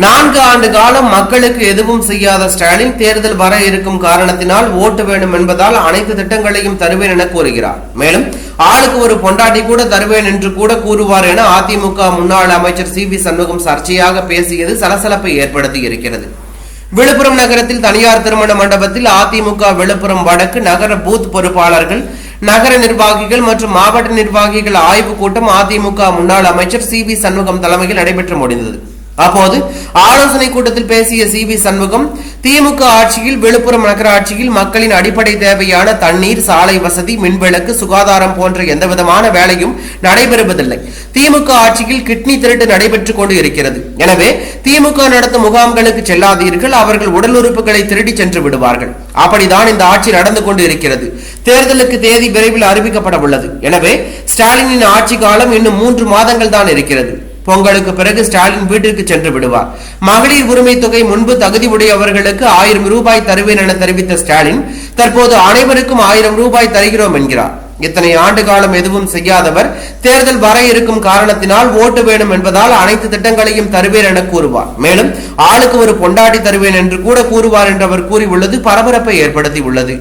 நான்கு ஆண்டு காலம் மக்களுக்கு எதுவும் செய்யாத ஸ்டாலின் தேர்தல் வர இருக்கும் காரணத்தினால் ஓட்டு வேண்டும் என்பதால் அனைத்து திட்டங்களையும் தருவேன் என கூறுகிறார். மேலும் ஆளுக்கு ஒரு பொண்டாட்டி கூட தருவேன் என்று கூட கூறுவார் என அதிமுக முன்னாள் அமைச்சர் சி வி சண்முகம் சர்ச்சையாக பேசியது சலசலப்பை ஏற்படுத்தி இருக்கிறது. விழுப்புரம் நகரத்தில் தனியார் திருமண மண்டபத்தில் அதிமுக விழுப்புரம் வடக்கு நகர பூத் பொறுப்பாளர்கள் நகர நிர்வாகிகள் மற்றும் மாவட்ட நிர்வாகிகள் ஆய்வுக் கூட்டம் அதிமுக முன்னாள் அமைச்சர் சி வி சண்முகம் தலைமையில் நடைபெற்று முடிந்தது. அப்போது ஆலோசனை கூட்டத்தில் பேசிய சி வி சண்முகம் திமுக ஆட்சியில் விழுப்புரம் நகராட்சியில் மக்களின் அடிப்படை தேவையான தண்ணீர் சாலை வசதி மின்விளக்கு சுகாதாரம் போன்ற எந்தவிதமான வேலையும் நடைபெறுவதில்லை. திமுக ஆட்சியில் கிட்னி திருட்டு நடைபெற்றுக் கொண்டு இருக்கிறது. எனவே திமுக நடத்தும் முகாம்களுக்கு செல்லாதீர்கள் அவர்கள் உடல் உறுப்புகளை திருடி சென்று விடுவார்கள். அப்படிதான் இந்த ஆட்சி நடந்து கொண்டு இருக்கிறது. தேர்தலுக்கு தேதி விரைவில் அறிவிக்கப்பட உள்ளது. எனவே ஸ்டாலினின் ஆட்சி காலம் இன்னும் மூன்று மாதங்கள் தான் இருக்கிறது. பொங்கலுக்கு பிறகு ஸ்டாலின் வீட்டிற்கு சென்று விடுவார். மகளிர் உரிமை தொகை முன்பு தகுதி உடையவர்களுக்கு ஆயிரம் ரூபாய் தருவேன் என தெரிவித்த ஸ்டாலின் தற்போது அனைவருக்கும் ஆயிரம் ரூபாய் தருகிறோம் என்கிறார். இத்தனை ஆண்டு காலம் எதுவும் செய்யாதவர் தேர்தல் வர இருக்கும் காரணத்தினால் ஓட்டு வேணும் என்பதால் அனைத்து திட்டங்களையும் தருவேன் என கூறுவார். மேலும் ஆளுக்கு ஒரு பொண்டாட்டி தருவேன் என்று கூட கூறுவார் என்று அவர் கூறியுள்ளது பரபரப்பை ஏற்படுத்தி உள்ளது